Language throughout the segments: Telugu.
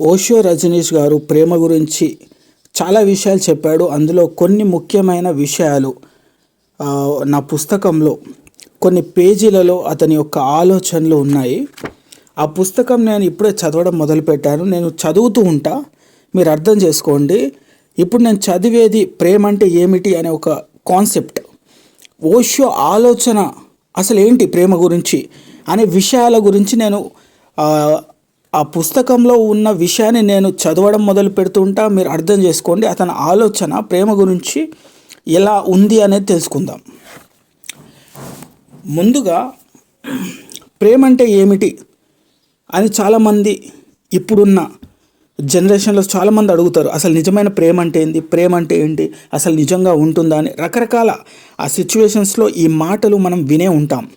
ఓషో రజనీష్ గారు ప్రేమ గురించి చాలా విషయాలు చెప్పాడు. అందులో కొన్ని ముఖ్యమైన విషయాలు నా పుస్తకంలో కొన్ని పేజీలలో అతని యొక్క ఆలోచనలు ఉన్నాయి. ఆ పుస్తకం నేను ఇప్పుడే చదవడం మొదలుపెట్టాను. నేను చదువుతూ ఉంటా. మీరు అర్థం చేసుకోండి. ఇప్పుడు నేను చదివేది ప్రేమ అంటే ఏమిటి అనే ఒక కాన్సెప్ట్. ఓషో ఆలోచన అసలు ఏంటి ప్రేమ గురించి అనే విషయాల గురించి నేను ఆ, పుస్తకంలో ఉన్న విషయాన్ని నేను చదవడం మొదలు పెడుతుంటా. మీరు అర్థం చేసుకోండి. అతని ఆలోచన ప్రేమ గురించి ఎలా ఉంది అనేది తెలుసుకుందాం. ముందుగా ప్రేమ అంటే ఏమిటి అని చాలామంది ఇప్పుడున్న జనరేషన్లో చాలామంది అడుగుతారు. అసలు నిజమైన ప్రేమ అంటే ఏంటి ప్రేమ అంటే ఏంటి? అసలు నిజంగా ఉంటుందా అని. రకరకాల ఆ సిచ్యువేషన్స్లో ఈ మాటలు మనం వినే ఉంటాం.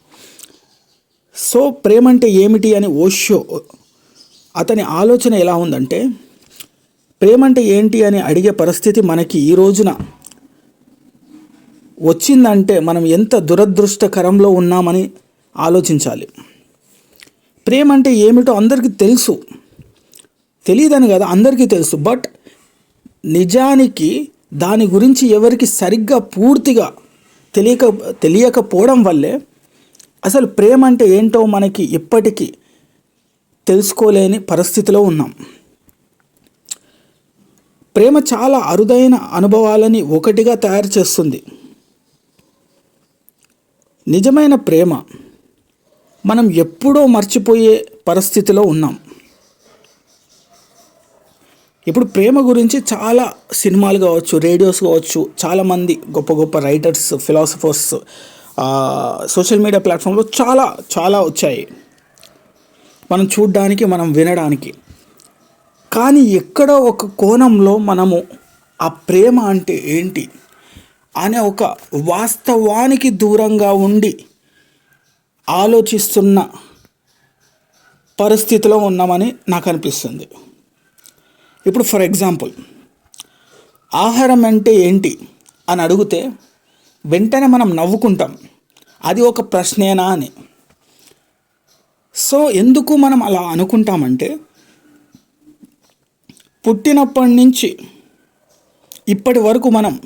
సో ప్రేమ అంటే ఏమిటి అని ఓషో అతని ఆలోచన ఎలా ఉందంటే ప్రేమ అంటే ఏంటి అని అడిగే పరిస్థితి మనకి ఈ రోజున వచ్చిందంటే మనం ఎంత దురదృష్టకరంలో ఉన్నామని ఆలోచించాలి. ప్రేమ అంటే ఏమిటో అందరికీ తెలుసు. తెలియదని కదా అందరికీ తెలుసు. బట్ నిజానికి దాని గురించి ఎవరికి సరిగ్గా పూర్తిగా తెలియక తెలియకపోవడం వల్లే అసలు ప్రేమ అంటే ఏంటో మనకి ఇప్పటికీ తెలుసుకోలేని పరిస్థితిలో ఉన్నాం. ప్రేమ చాలా అరుదైన అనుభవాలని ఒకటిగా తయారు చేస్తుంది. నిజమైన ప్రేమ మనం ఎప్పుడో మర్చిపోయే పరిస్థితిలో ఉన్నాం. ఇప్పుడు ప్రేమ గురించి చాలా సినిమాలు కావచ్చు రేడియోస్ కావచ్చు చాలామంది గొప్ప గొప్ప రైటర్స్ ఫిలాసఫర్స్ సోషల్ మీడియా ప్లాట్ఫామ్లో చాలా చాలా వచ్చాయి. మనం చూడ్డానికి మనం వినడానికి. కానీ ఎక్కడో ఒక కోణంలో మనము ఆ ప్రేమ అంటే ఏంటి అనే ఒక వాస్తవానికి దూరంగా ఉండి ఆలోచిస్తున్న పరిస్థితిలో ఉన్నామని నాకు అనిపిస్తుంది. ఇప్పుడు ఫర్ ఎగ్జాంపుల్ ఆహారం అంటే ఏంటి అని అడిగితే వెంటనే మనం నవ్వుకుంటాం. అది ఒక ప్రశ్నేనా అని. సో ఎందుకు మనం అలా అనుకుంటామంటే పుట్టినప్పటి నుంచి ఇప్పటి వరకు మనం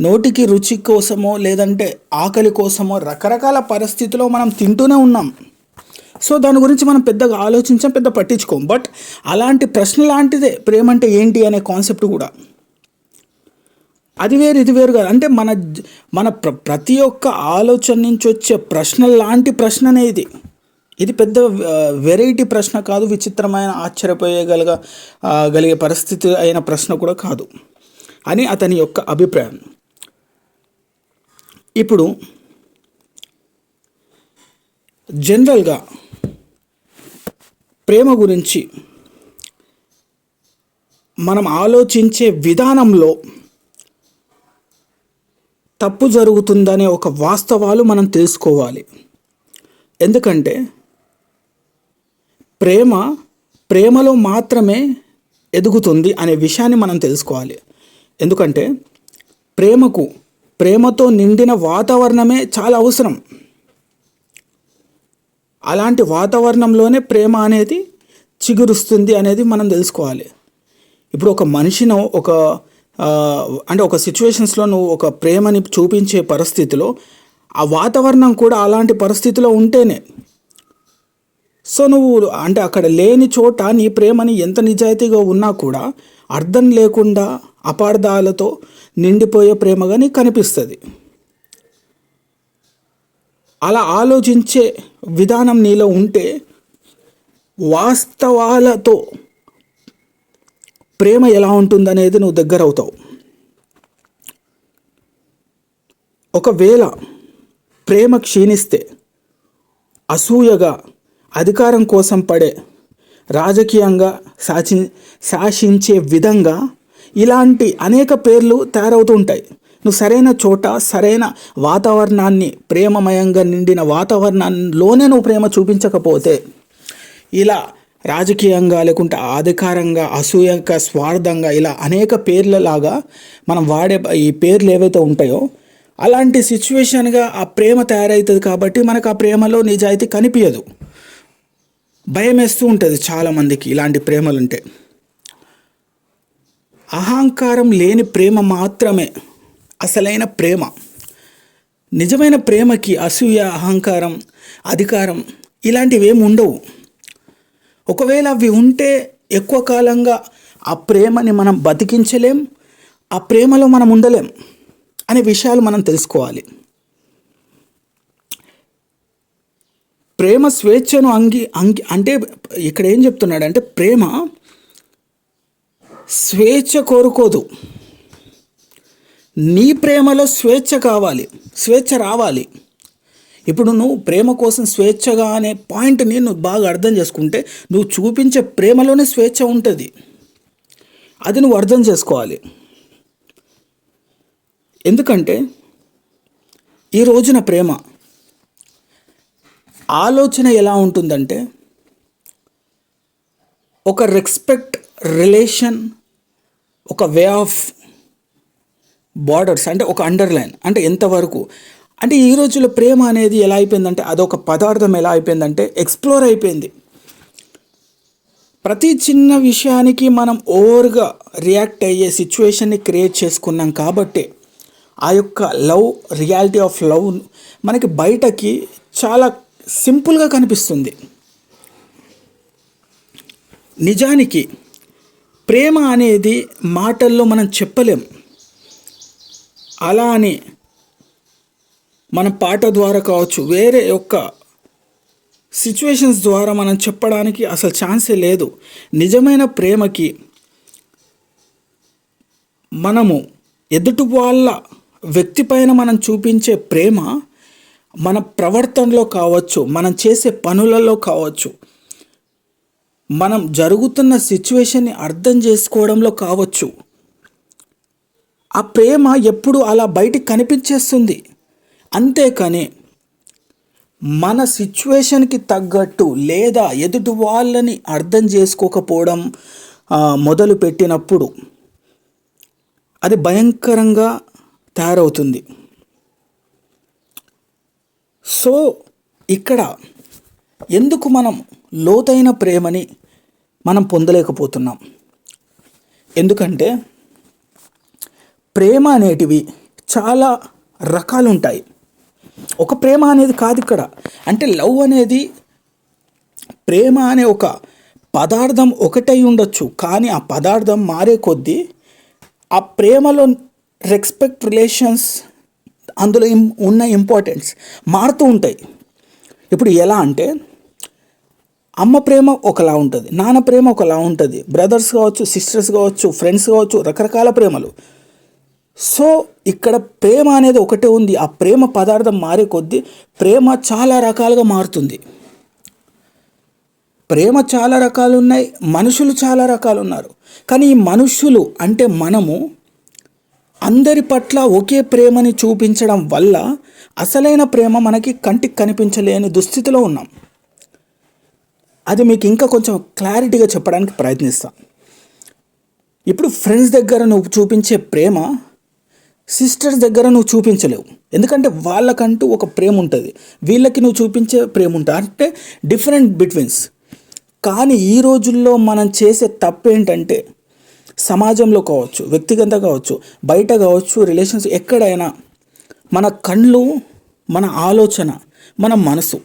నోటికి రుచి కోసమో లేదంటే ఆకలి కోసమో రకరకాల పరిస్థితిలో మనం తింటూనే ఉన్నాం. సో దాని గురించి మనం పెద్దగా ఆలోచించాం పెద్ద పట్టించుకోం. బట్ అలాంటి ప్రశ్న లాంటిదే ప్రేమ అంటే ఏంటి అనే కాన్సెప్ట్ కూడా. అది వేరు ఇది వేరు కాదు అంటే మన మన ప్ర ప్రతి ఒక్క ఆలోచన నుంచి వచ్చే ప్రశ్న లాంటి ప్రశ్ననే ఇది. ఇది పెద్ద వెరైటీ ప్రశ్న కాదు విచిత్రమైన ఆశ్చర్యపోయగలగ గలిగే పరిస్థితి అయిన ప్రశ్న కూడా కాదు. అని అతని యొక్క అభిప్రాయం. ఇప్పుడు జనరల్గా ప్రేమ గురించి మనం ఆలోచించే విధానంలో తప్పు జరుగుతుందనే ఒక వాస్తవాలు మనం తెలుసుకోవాలి. ఎందుకంటే ప్రేమ ప్రేమలో మాత్రమే ఎదుగుతుంది అనే విషయాన్ని మనం తెలుసుకోవాలి. ఎందుకంటే ప్రేమకు ప్రేమతో నిండిన వాతావరణమే చాలా అవసరం. అలాంటి వాతావరణంలోనే ప్రేమ అనేది చిగురుస్తుంది అనేది మనం తెలుసుకోవాలి. ఇప్పుడు ఒక మనిషిని ఒక అంటే ఒక సిచ్యువేషన్స్లో నువ్వు ఒక ప్రేమని చూపించే పరిస్థితిలో ఆ వాతావరణం కూడా అలాంటి పరిస్థితిలో ఉంటేనే సో నువ్వు అంటే అక్కడ లేని చోట నీ ప్రేమని ఎంత నిజాయితీగా ఉన్నా కూడా అర్థం లేకుండా అపార్థాలతో నిండిపోయే ప్రేమగా నీకు కనిపిస్తుంది. అలా ఆలోచించే విధానం నీలో ఉంటే వాస్తవాలతో ప్రేమ ఎలా ఉంటుందనేది నువ్వు దగ్గర అవుతావు. ఒకవేళ ప్రేమ క్షీణిస్తే అసూయగా అధికారం కోసం పడే రాజకీయంగా శాసి శాసించే విధంగా ఇలాంటి అనేక పేర్లు తయారవుతూ ఉంటాయి. నువ్వు సరైన చోట సరైన వాతావరణాన్ని ప్రేమమయంగా నిండిన వాతావరణంలోనే నువ్వు ప్రేమ చూపించకపోతే ఇలా రాజకీయంగా లేకుంటే అధికారంగా అసూయక స్వార్థంగా ఇలా అనేక పేర్లలాగా మనం వాడే ఈ పేర్లు ఏవైతే ఉంటాయో అలాంటి సిచ్యువేషన్గా ఆ ప్రేమ తయారవుతుంది కాబట్టి మనకు ఆ ప్రేమలో నిజాయితీ కనిపించదు భయం వేస్తూ ఉంటుంది చాలామందికి ఇలాంటి ప్రేమలుంటే. అహంకారం లేని ప్రేమ మాత్రమే అసలైన ప్రేమ. నిజమైన ప్రేమకి అసూయ అహంకారం అధికారం ఇలాంటివి ఏమి ఉండవు ఒకవేళ అవి ఉంటే ఎక్కువ కాలంగా ఆ ప్రేమని మనం బతికించలేం ఆ ప్రేమలో మనం ఉండలేం అనే విషయాలు మనం తెలుసుకోవాలి. ప్రేమ స్వేచ్ఛను అంగి అంగి అంటే ఇక్కడ ఏం చెప్తున్నాడంటే ప్రేమ స్వేచ్ఛ కోరుకోదు. నీ ప్రేమలో స్వేచ్ఛ కావాలి స్వేచ్ఛ రావాలి. ఇప్పుడు నువ్వు ప్రేమ కోసం స్వేచ్ఛగా అనే పాయింట్ని నువ్వు బాగా అర్థం చేసుకుంటే నువ్వు చూపించే ప్రేమలోనే స్వేచ్ఛ ఉంటుంది. అది నువ్వు అర్థం చేసుకోవాలి. ఎందుకంటే ఈ రోజున ప్రేమ ఆలోచన ఎలా ఉంటుందంటే ఒక రెస్పెక్ట్ రిలేషన్ ఒక వే ఆఫ్ బార్డర్స్ అంటే ఒక అండర్లైన్ అంటే ఎంతవరకు? అంటే ఈ రోజుల్లో ప్రేమ అనేది ఎలా అయిపోయిందంటే అదొక పదార్థం ఎలా అయిపోయిందంటే ఎక్స్ప్లోర్ అయిపోయింది. ప్రతి చిన్న విషయానికి మనం ఓవర్గా రియాక్ట్ అయ్యే సిచ్యువేషన్ని క్రియేట్ చేసుకున్నాం కాబట్టి ఆ యొక్క లవ్ రియాలిటీ ఆఫ్ లవ్ మనకి బయటకి చాలా సింపుల్గా కనిపిస్తుంది. నిజానికి ప్రేమ అనేది మాటల్లో మనం చెప్పలేం. అలా అని మన పాట ద్వారా కావచ్చు వేరే యొక్క సిచ్యువేషన్స్ ద్వారా మనం చెప్పడానికి అసలు ఛాన్సే లేదు. నిజమైన ప్రేమకి మనము ఎదుటి వాళ్ళ వ్యక్తి పైన మనం చూపించే ప్రేమ మన ప్రవర్తనలో కావచ్చు మనం చేసే పనులలో కావచ్చు మనం జరుగుతున్న సిచ్యువేషన్ని అర్థం చేసుకోవడంలో కావచ్చు ఆ ప్రేమ ఎప్పుడు అలా బయటికి కనిపించేస్తుంది. అంతేకాని మన సిచ్యువేషన్కి తగ్గట్టు లేదా ఎదుటి వాళ్ళని అర్థం చేసుకోకపోవడం మొదలు పెట్టినప్పుడు అది భయంకరంగా తయారవుతుంది. సో ఇక్కడ ఎందుకు మనం లోతైన ప్రేమని మనం పొందలేకపోతున్నాం? ఎందుకంటే ప్రేమ అనేటివి చాలా రకాలు ఉంటాయి ఒక ప్రేమ అనేది కాదు ఇక్కడ. అంటే లవ్ అనేది ప్రేమ అనే ఒక పదార్థం ఒకటై ఉండొచ్చు. కానీ ఆ పదార్థం మారే కొద్దీ ఆ ప్రేమలో రెస్పెక్ట్ రిలేషన్స్ అందులో ఉన్న ఇంపార్టెన్స్ మారుతూ ఉంటాయి. ఇప్పుడు ఎలా అంటే అమ్మ ప్రేమ ఒకలా ఉంటుంది నాన్న ప్రేమ ఒకలా ఉంటుంది బ్రదర్స్ కావచ్చు సిస్టర్స్ కావచ్చు ఫ్రెండ్స్ కావచ్చు రకరకాల ప్రేమలు. సో ఇక్కడ ప్రేమ అనేది ఒకటే ఉంది ఆ ప్రేమ పదార్థం మారే కొద్దీ ప్రేమ చాలా రకాలుగా మారుతుంది. ప్రేమ చాలా రకాలు ఉన్నాయి మనుషులు చాలా రకాలు ఉన్నారు. కానీ ఈ మనుషులు అంటే మనము అందరి పట్ల ఒకే ప్రేమని చూపించడం వల్ల అసలైన ప్రేమ మనకి కంటికి కనిపించలేని దుస్థితిలో ఉన్నాం. అది మీకు ఇంకా కొంచెం క్లారిటీగా చెప్పడానికి ప్రయత్నిస్తా. ఇప్పుడు ఫ్రెండ్స్ దగ్గర నువ్వు చూపించే ప్రేమ సిస్టర్స్ దగ్గర నువ్వు చూపించలేవు. ఎందుకంటే వాళ్ళకంటూ ఒక ప్రేమ ఉంటుంది. వీళ్ళకి నువ్వు చూపించే ప్రేమ ఉంటుంది. అంటే డిఫరెంట్ బిట్వీన్స్ కానీ ఈ రోజుల్లో మనం చేసే తప్పు ఏంటంటే సమాజంలో కావచ్చు వ్యక్తిగతంగా కావచ్చు బయట కావచ్చు రిలేషన్స్ ఎక్కడైనా మన కళ్ళు మన ఆలోచన మన మనసు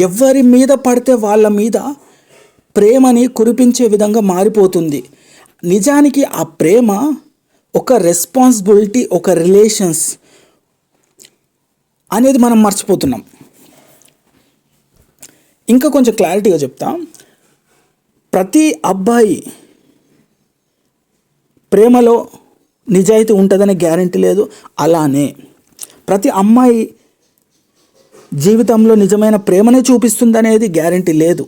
ఎవరి మీద పడితే వాళ్ళ మీద ప్రేమని కురిపించే విధంగా మారిపోతుంది. నిజానికి ఆ ప్రేమ ఒక రెస్పాన్సిబిలిటీ ఒక రిలేషన్స్ అనేది మనం మర్చిపోతున్నాం. ఇంకా కొంచెం క్లారిటీగా చెప్తా. ప్రతి అబ్బాయి ప్రేమలో నిజాయితీ ఉంటుందనే గ్యారంటీ లేదు. అలానే ప్రతి అమ్మాయి జీవితంలో నిజమైన ప్రేమనే చూపిస్తుందనేది గ్యారంటీ లేదు.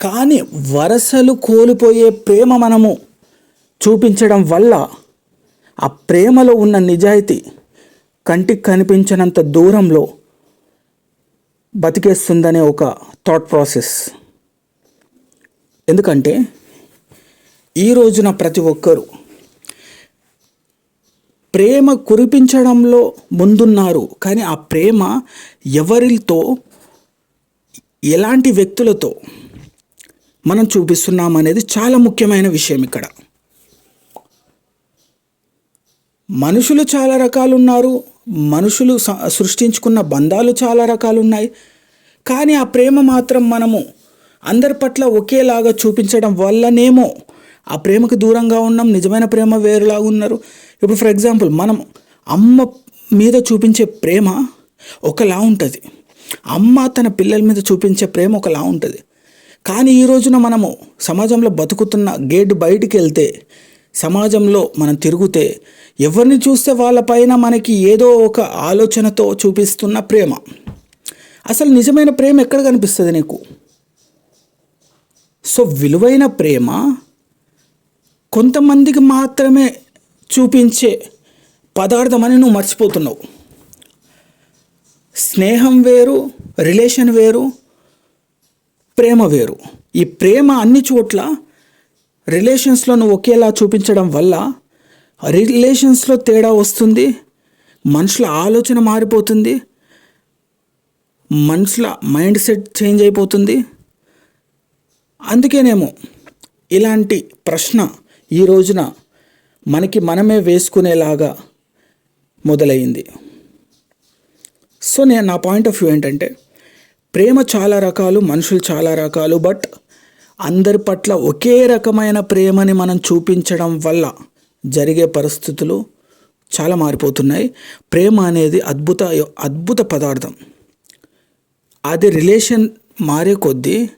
కానీ వరసలు కోల్పోయే ప్రేమ మనము చూపించడం వల్ల ఆ ప్రేమలో ఉన్న నిజాయితీ కంటికి కనిపించినంత దూరంలో బతికేస్తుందనే ఒక థాట్ ప్రాసెస్ ఎందుకంటే ఈ రోజున ప్రతి ఒక్కరూ ప్రేమ కురిపించడంలో ముందున్నారు. కానీ ఆ ప్రేమ ఎవరితో ఎలాంటి వ్యక్తులతో మనం చూపిస్తున్నాం అనేది చాలా ముఖ్యమైన విషయం ఇక్కడ. మనుషులు చాలా రకాలు ఉన్నారు మనుషులు స- సృష్టించుకున్న బంధాలు చాలా రకాలు ఉన్నాయి కానీ ఆ ప్రేమ మాత్రం మనము అందరి పట్ల ఒకేలాగా చూపించడం వల్లనేమో ఆ ప్రేమకు దూరంగా ఉన్నాం నిజమైన ప్రేమ వేరులాగా ఉన్నారు. ఇప్పుడు ఫర్ ఎగ్జాంపుల్ మనం అమ్మ మీద చూపించే ప్రేమ ఒకలా ఉంటుంది. అమ్మ తన పిల్లల మీద చూపించే ప్రేమ ఒకలా ఉంటుంది. కానీ ఈ రోజున మనము సమాజంలో బతుకుతున్న గేట్ బయటికి వెళ్తే సమాజంలో మనం తిరిగితే ఎవరిని చూస్తే వాళ్ళపైన మనకి ఏదో ఒక ఆలోచనతో చూపిస్తున్న ప్రేమ. అసలు నిజమైన ప్రేమ ఎక్కడ కనిపిస్తుంది నీకు? సో విలువైన ప్రేమ కొంతమందికి మాత్రమే చూపించే పదార్థం అని నువ్వు మర్చిపోతున్నావు. స్నేహం వేరు రిలేషన్ వేరు ప్రేమ వేరు. ఈ ప్రేమ అన్ని చోట్ల రిలేషన్స్లో నువ్వు ఒకేలా చూపించడం వల్ల రిలేషన్స్లో తేడా వస్తుంది మనుషుల ఆలోచన మారిపోతుంది మనుషుల మైండ్ సెట్ చేంజ్ అయిపోతుంది. అందుకేనేమో ఇలాంటి ప్రశ్న ఈ రోజున మనకి మనమే వేసుకునేలాగా మొదలైంది. సో నేను నా పాయింట్ ఆఫ్ వ్యూ ఏంటంటే ప్రేమ చాలా రకాలు మనుషులు చాలా రకాలు బట్ అందరి పట్ల ఒకే రకమైన ప్రేమని మనం చూపించడం వల్ల జరిగే పరిస్థితులు చాలా మారిపోతున్నాయి. ప్రేమ అనేది అద్భుత అద్భుత పదార్థం. అది రిలేషన్ మారే కొద్దీ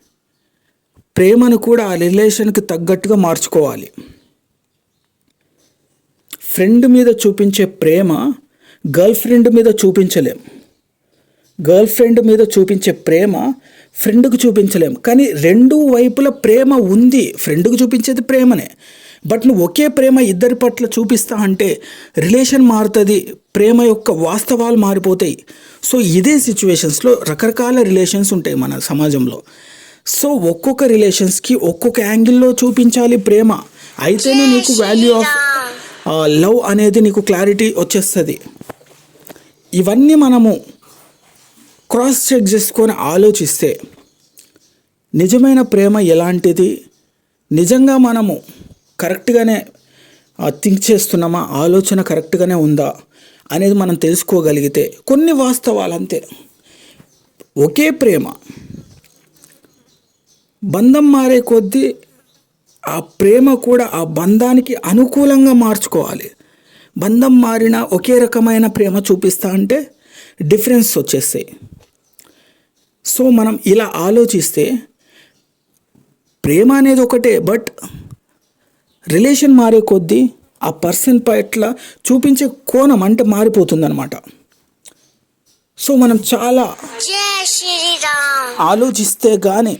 ప్రేమను కూడా ఆ రిలేషన్కి తగ్గట్టుగా మార్చుకోవాలి. ఫ్రెండ్ మీద చూపించే ప్రేమ గర్ల్ ఫ్రెండ్ మీద చూపించలేం. గర్ల్ ఫ్రెండ్ మీద చూపించే ప్రేమ ఫ్రెండ్కు చూపించలేం. కానీ రెండు వైపుల ప్రేమ ఉంది. ఫ్రెండ్కు చూపించేది ప్రేమనే. బట్ నువ్వు ఒకే ప్రేమ ఇద్దరి పట్ల చూపిస్తా అంటే రిలేషన్ మారుతుంది ప్రేమ యొక్క వాస్తవాలు మారిపోతాయి. సో ఇదే సిచ్యువేషన్స్లో రకరకాల రిలేషన్స్ ఉంటాయి మన సమాజంలో. సో ఒక్కొక్క రిలేషన్స్కి ఒక్కొక్క యాంగిల్లో చూపించాలి ప్రేమ. అయితేనే నీకు వాల్యూ ఆఫ్ లవ్ అనేది నీకు క్లారిటీ వచ్చేస్తుంది. ఇవన్నీ మనము క్రాస్ చెక్ చేసుకొని ఆలోచిస్తే నిజమైన ప్రేమ ఎలాంటిది? నిజంగా మనము కరెక్ట్గానే థింక్ చేస్తున్నామా? ఆలోచన కరెక్ట్గానే ఉందా? అనేది మనం తెలుసుకోగలిగితే కొన్ని వాస్తవాలు అంతే ఒకే ప్రేమ బంధం మారే కొద్దీ ఆ ప్రేమ కూడా ఆ బంధానికి అనుకూలంగా మార్చుకోవాలి. బంధం మారిన ఒకే రకమైన ప్రేమ చూపిస్తా అంటే డిఫరెన్స్ వచ్చేస్తాయి. సో మనం ఇలా ఆలోచిస్తే ప్రేమ అనేది ఒకటే బట్ రిలేషన్ మారే కొద్దీ ఆ పర్సన్ పట్ల చూపించే కోణం అంటే మారిపోతుందన్నమాట. సో మనం చాలా ఆలోచిస్తే కానీ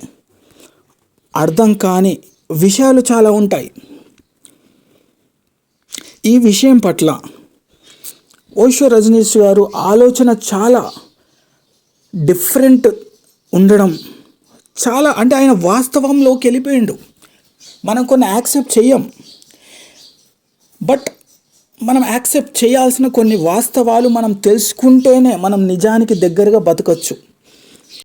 అర్థం కాని విషయాలు చాలా ఉంటాయి. ఈ విషయం పట్ల ఓషో రజనీష్ గారు ఆలోచన చాలా డిఫరెంట్ ఉండడం చాలా అంటే ఆయన వాస్తవంలోకి వెళ్ళిపోయిండు. మనం కొన్ని యాక్సెప్ట్ చేయం. బట్ మనం యాక్సెప్ట్ చేయాల్సిన కొన్ని వాస్తవాలు మనం తెలుసుకుంటేనే మనం నిజానికి దగ్గరగా బతకచ్చు.